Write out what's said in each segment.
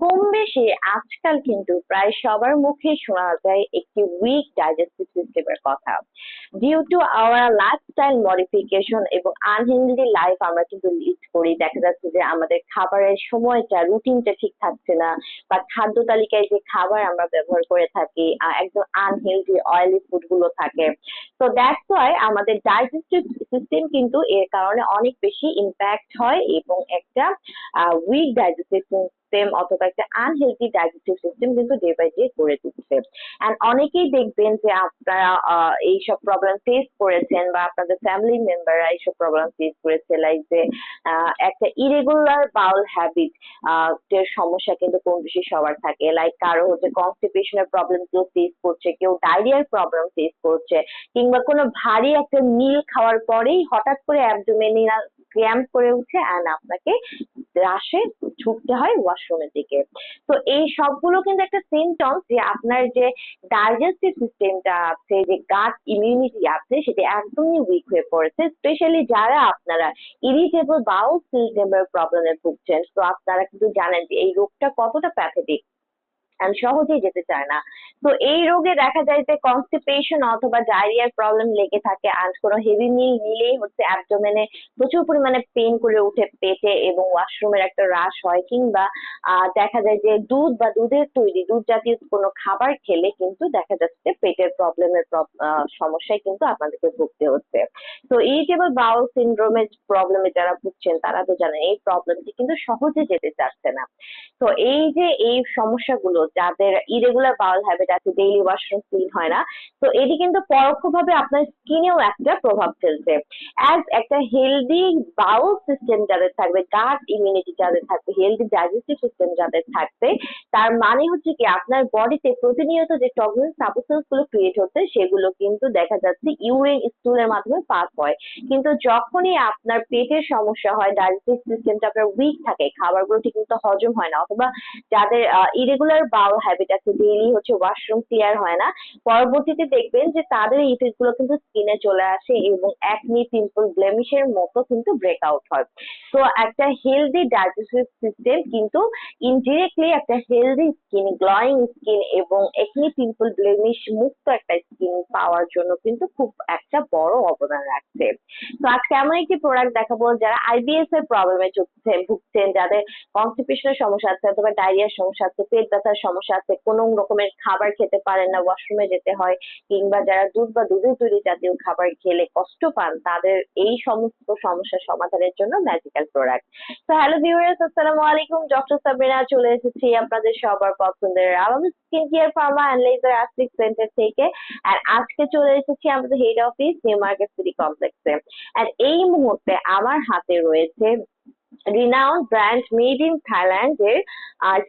কম বেশি আজকাল কিন্তু প্রায় সবার মুখে শোনা যায় একটি উইক ডাইজেস্টিভ সিস্টেমের কথা। Due to our lifestyle modification এবং আনহেলদি লাইফ আমরা কিন্তু লিড করি, দেখা যাচ্ছে যে আমাদের খাবারের সময়টা রুটিনটা ঠিক থাকছে না বা খাদ্য তালিকায় যে খাবার আমরা ব্যবহার করে থাকি একদম আনহেলদি অয়েলি ফুডগুলো থাকে। তো দ্যাটস ওয়াই আমাদের ডাইজেস্টিভ সিস্টেম কিন্তু এর কারণে অনেক বেশি ইম্প্যাক্ট হয় এবং একটা উইক ডাইজেস্টিভ সিস্টেম অথবা একটা আনহেলদি ডাইজেস্টিভ সিস্টেম কিন্তু ডে বাই ডে গড়ে তুলছে অ্যান্ড অনেকেই দেখবেন যে আপনারা এইসব প্রবলেম ফেস করেছেন বা আপনাদের ফ্যামিলি মেম্বাররা এইসব প্রবলেম ফেস করেছে লাইক যে একটা ইরেগুলার বাউল হ্যাবিট এর সমস্যা কিন্তু কম বেশি সবার থাকে। লাইক কারও হচ্ছে কনস্টিপেশনের প্রবলেম কেউ ফেস করছে, কেউ ডায়রিয়ার প্রবলেম ফেস করছে, কিংবা কোনো ভারী একটা মিল খাওয়ার পরেই হঠাৎ করে অ্যাবডোমেনিয়াল ক্র্যাম্প করে উঠে অ্যান্ড আপনাকে রাশে ছুটতে হয় ওয়াশরুমের দিকে। তো এই সবগুলো কিন্তু একটা সিমটমস যে আপনার যে ডাইজেস্টিভ সিস্টেমটা আছে, যে গাট ইমিউনিটি আছে, সেটা একদমই উইক হয়ে পড়েছে। স্পেশালি যারা আপনারা ইরিটেবল বাউল সিস্টেমের প্রবলেমে ভুগছেন, তো আপনারা কিন্তু জানেন যে এই রোগটা কতটা প্যাথেটিক and সহজেই যেতে চায় না। তো এই রোগে দেখা যায় যে কনস্টিপেশন অথবা ডায়রিয়ার প্রবলেম লেগে থাকে আর কোনো হেভি মিল নিলেই হচ্ছে অ্যাবডোমেনে প্রচুর পরিমাণে পেন করে উঠে পেটে এবং ওয়াশরুমের একটা হ্রাস হয় কিংবা দেখা যায় যে দুধ বা দুধের তৈরি, দুধ জাতীয় কোনো খাবার খেলে কিন্তু দেখা যাচ্ছে পেটের প্রবলেমের সমস্যায় কিন্তু আপনাদেরকে ভুগতে হচ্ছে। তো এই ইরিটেবল বাউল সিন্ড্রোমের প্রবলেমে যারা ভুগছেন, তারা তো জানেন এই প্রবলেমটি কিন্তু সহজে যেতে চাচ্ছে না। তো এই যে এই সমস্যাগুলো যাদের ইরেগুলার বাউল হ্যাবিট আছে ডেইলি ওয়াশরুম ক্লিন হয় না, তো এটি কিন্তু পরোক্ষভাবে আপনার স্কিনেও একটা প্রভাব ফেলছে অ্যাজ একটা হেলদি বাউল সিস্টেম যাদের থাকবে গাট ইমিউনিটি যাদের থাকবে হেলদি ডাইজেস্টিভ সিস্টেম যাদের থাকবে, তার মানে হচ্ছে কি আপনার বডিতে প্রতিনিয়ত যে টক্সিন সাবস্টেন্সগুলো ক্রিয়েট হচ্ছে, সেগুলো কিন্তু দেখা যাচ্ছে ইউরিন স্টুলের মাধ্যমে পাস হয়। কিন্তু যখনই আপনার পেটের সমস্যা হয় ডাইজেস্টিভ সিস্টেমটা আপনার উইক থাকে, খাবারগুলো ঠিক মতো হজম হয় না, অথবা যাদের ইরেগুলার বাউল হ্যাবিট আছে ডেইলি হচ্ছে ওয়াশরুম ক্লিয়ার হয় না। পরবর্তীতে দেখবেন যে তাদের এই গুলো কিন্তু স্কিনে চলে আসে এবং একনি পিম্পল ব্লেমিশের মতো কিন্তু ব্রেকআউট হয়। তো একটা হেলদি ডাইজেস্টিভ সিস্টেম কিন্তু ইনডিরেক্টলি একটা হেলদি স্কিন গ্লোয়িং স্কিন এবং একনি পিম্পল ব্লেমিশ মুক্ত একটা স্কিন পাওয়ার জন্য কিন্তু খুব একটা বড় অবদান রাখছে। তো আজকে এমন একটি প্রোডাক্ট দেখাবো যারা আইবিএস এর প্রবলেমে ভুগছেন, যাদের কনস্টিপেশনের সমস্যা আছে অথবা ডায়রিয়ার সমস্যা আছে, পেট ব্যথার সমস্যা আছে, কোনো রকমের খাবার খেতে পারেন না ওয়াশরুমে যেতে হয়, কিংবা যারা দুধ বা দুধের তৈরি জাতীয় খাবার খেলে কষ্ট পান, তাদের এই সমস্ত সমস্যার সমাধানের জন্য ম্যাজিক্যাল প্রোডাক্ট তো হ্যালো ভিউয়ার্স আসসালামু আলাইকুম। ডক্টর সাবিনা চলে এসেছি আপনাদের সবার পছন্দের Alam skin care pharma and laser aesthetic centre থেকে। আর আজকে চলে এসেছি আমাদের head office New Market City কমপ্লেক্সে আর এই মুহূর্তে আমার হাতে রয়েছে রিনাউন্ড ব্র্যান্ড মেড ইন থাইল্যান্ডের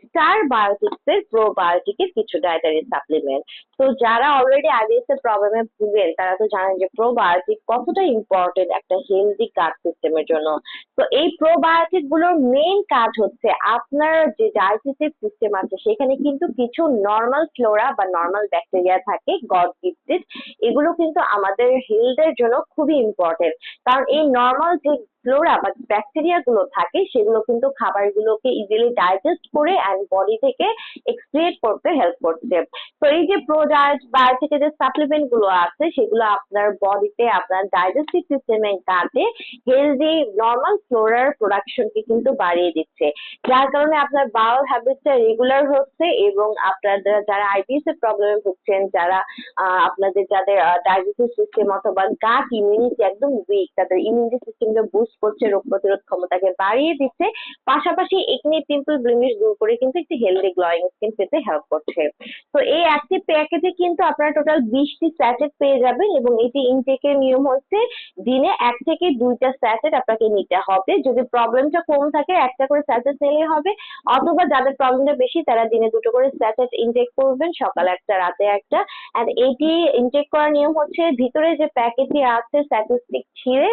স্টার বায়োটিক্স এর প্রোবায়োটিকের কিছু ডায়েটারি সাপ্লিমেন্ট তো যারা অলরেডি আইবিএস এর প্রবলেমে ভুগেন, তারা তো জানেন যে প্রোবায়োটিক কতটা ইম্পর্টেন্ট একটা হেলদি গাট সিস্টেমের জন্য। তো এই প্রোবায়োটিকগুলোর মেইন কাজ হচ্ছে আপনার যে ডাইজেস্টিভ সিস্টেম আছে, সেখানে কিন্তু কিছু নর্মাল ফ্লোরা বা নর্মাল ব্যাকটেরিয়া থাকে গড গিফটেড এগুলো কিন্তু আমাদের হেলথের জন্য খুবই ইম্পর্টেন্ট কারণ এই নর্মাল যে ফ্লোরা বা ব্যাকটেরিয়া গুলো থাকে সেগুলো কিন্তু খাবারগুলোকে ইজিলি ডাইজেস্ট করে অ্যান্ড বডি থেকে এক্সক্রিয়েট করতে হেল্প করছে। তো এই যে প্রোডাক্ট বা থেকে যে সাপ্লিমেন্টগুলো আছে, সেগুলো আপনার বডিতে আপনার ডাইজেস্টিভ সিস্টেমে গাটে হেলদি নর্মাল ফ্লোরার প্রোডাকশনকে কিন্তু বাড়িয়ে দিচ্ছে। যার কারণে আপনার বাউল হ্যাবিটটা রেগুলার হচ্ছে এবং আপনাদের যারা আইবিএস এর প্রবলেমে ভুগছেন, যারা আপনাদের যাদের ডাইজেস্টিভ সিস্টেম অথবা গাট ইমিউনিটি একদম উইক তাদের ইমিউনিটি সিস্টেমকে বুস্ট করছে, রোগ প্রতিরোধ ক্ষমতাকে বাড়িয়ে দিচ্ছে। পাশাপাশি একনি পিম্পল ব্লিমিশ দূর করে কিন্তু একটি হেলদি গ্লোয়িং স্কিন পেতে হেল্প করছে। তো এই একটি প্যাকেজে কিন্তু আপনারা টোটাল বিশটি স্যাচেট পেয়ে যাবেন এবং এটি ইনটেকের নিয়ম হচ্ছে দিনে এক থেকে দুইটা স্যাচেট আপনাকে নিতে হবে। যদি প্রবলেমটা কম থাকে, একটা করে স্যাচেট নিলে হবে। অথবা যাদের প্রবলেমটা বেশি, তারা দিনে দুটো করে স্যাচেট ইনটেক করবেন সকালে একটা, রাতে একটা। আর এটি ইনটেক করার নিয়ম হচ্ছে ভিতরে যে প্যাকেটটি আছে স্যাটিস্টিক ছিঁড়ে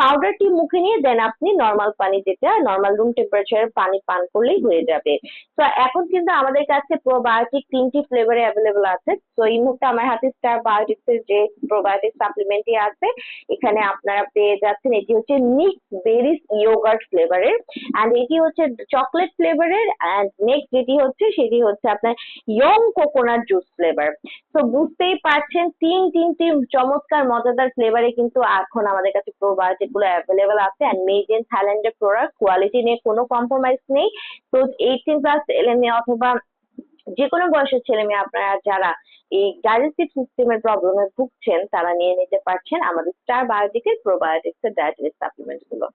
পাউডারটি মুখে নিয়ে দেন আপনি নর্মাল পানি যেটা নর্মাল রুম টেম্পারেচারের পানি পান করলেই হয়ে যাবে। তো এখন কিন্তু আমাদের কাছে প্রোবায়োটিক তিনটি ফ্লেভারে অ্যাভেলেবল আছে। তো এই মুহূর্তে আমার হাতে স্টার বায়োটিক্স এর যে প্রোবায়োটিক সাপ্লিমেন্টটি আছে, এখানে আপনারা পেয়ে যাচ্ছেন। এটি হচ্ছে মিক্স বেরিজ ইয়োগার্ট ফ্লেভারের অ্যান্ড এটি হচ্ছে চকলেট ফ্লেভারের অ্যান্ড নেক্সট যেটি হচ্ছে, সেটি হচ্ছে আপনার ইয়ং কোকোনাট জুস ফ্লেভার তো বুঝতেই পারছেন, তিন তিনটি চমৎকার, মজাদার ফ্লেভারে কিন্তু এখন আমাদের কাছে প্রোবায়োটিকগুলো অ্যাভেলেবেল আছে। অ্যান্ড মেড ইন থাইল্যান্ডের প্রোডাক্ট কোয়ালিটি নিয়ে কোনো কম্প্রোমাইজ নেই। তো এইটিন প্লাস মেয়ে অথবা যে কোনো বয়সের ছেলে মেয়ে আপনারা যারা এই ডাইজেস্টিভ সিস্টেমের প্রবলেমে ভুগছেন, তারা নিয়ে নিতে পারছেন আমাদের স্টার বায়োটিকের প্রোবায়োটিক্স এর ডায়েটারি সাপ্লিমেন্টগুলো।